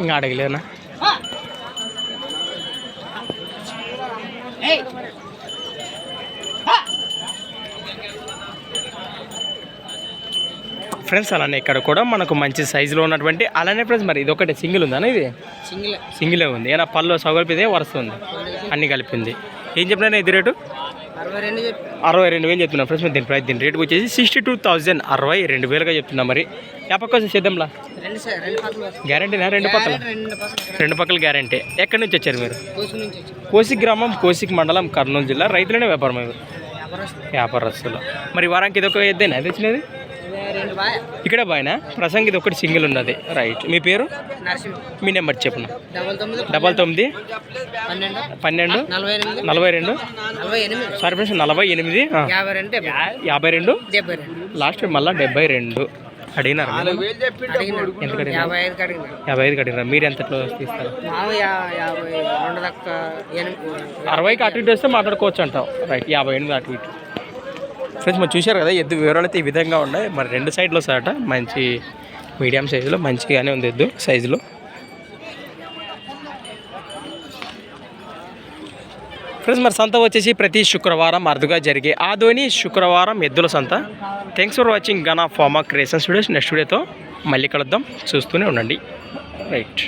ఇంకా అడగలేనా? ఫ్రెండ్స్ అలానే ఇక్కడ కూడా మనకు మంచి సైజులో ఉన్నటువంటి అలానే ఫ్రెండ్స్ మరి ఇది ఒకటి సింగిల్ ఉందా ఇది సింగిల్. సింగిలే ఉంది. ఏనా పళ్ళు సౌకల్పిదే వరుస్తుంది. అన్ని కలిపింది. ఏం చెప్పినా ఇది రేటు? అరవై రెండు వేలు చెప్తున్నా ఫ్రెండ్స్ దీని ప్రైస్ దీని రేటుకి వచ్చేసి సిక్స్టీ టూ థౌజండ్ అరవై రెండు వేలుగా చెప్తున్నా మరి. యా పక్క వచ్చి చేద్దాంలా గ్యారంటీనా రెండు పక్కల రెండు పక్కల? గ్యారంటీ ఎక్కడి నుంచి వచ్చారు మీరు? కోసు గ్రామం కోసిక్ మండలం కర్నూలు జిల్లా రైతులనే వ్యాపారం వ్యాపారస్తులు. మరి వారానికి ఇది ఒక ఎద్దేనా? అది వచ్చినది రెండు బాయ్ ఇక్కడ బాయ్నా? ప్రసంగి ఇది ఒకటి సింగిల్ ఉన్నది. రైట్. మీ పేరు? మీ నెంబర్ చెప్పను? డబల్ తొమ్మిది. పన్నెండు. పన్నెండు. నలభై రెండు. సారీ ఫ్రెండ్స్ నలభై ఎనిమిది. యాభై రెండు లాస్ట్ మళ్ళీ డెబ్బై రెండు. అడిగినారు ఎంత యాభై ఐదుకి అడిగినారు. మీరు ఎంతట్లో తీస్తారు? అరవైకి అటు ఇటు వస్తే మాట్లాడుకోవచ్చు అంటావు. రైట్. యాభై ఎనిమిది అటు ఇటు. ఫ్రెండ్స్ మరి చూశారు కదా ఎద్దు వివరాలు అయితే ఈ విధంగా ఉన్నాయి. మరి రెండు సైడ్లో సాట మంచి మీడియం సైజులో మంచిగానే ఉంది ఎద్దు సైజులో. ఫ్రెండ్స్ మరి సంత వచ్చేసి ప్రతి శుక్రవారం అరుదుగా జరిగే ఆదోని శుక్రవారం ఎద్దుల సంత. Thanks for watching Gana Pharma Creation Studios next వీడియోతో మళ్ళీ కలుద్దాం. చూస్తూనే ఉండండి. రైట్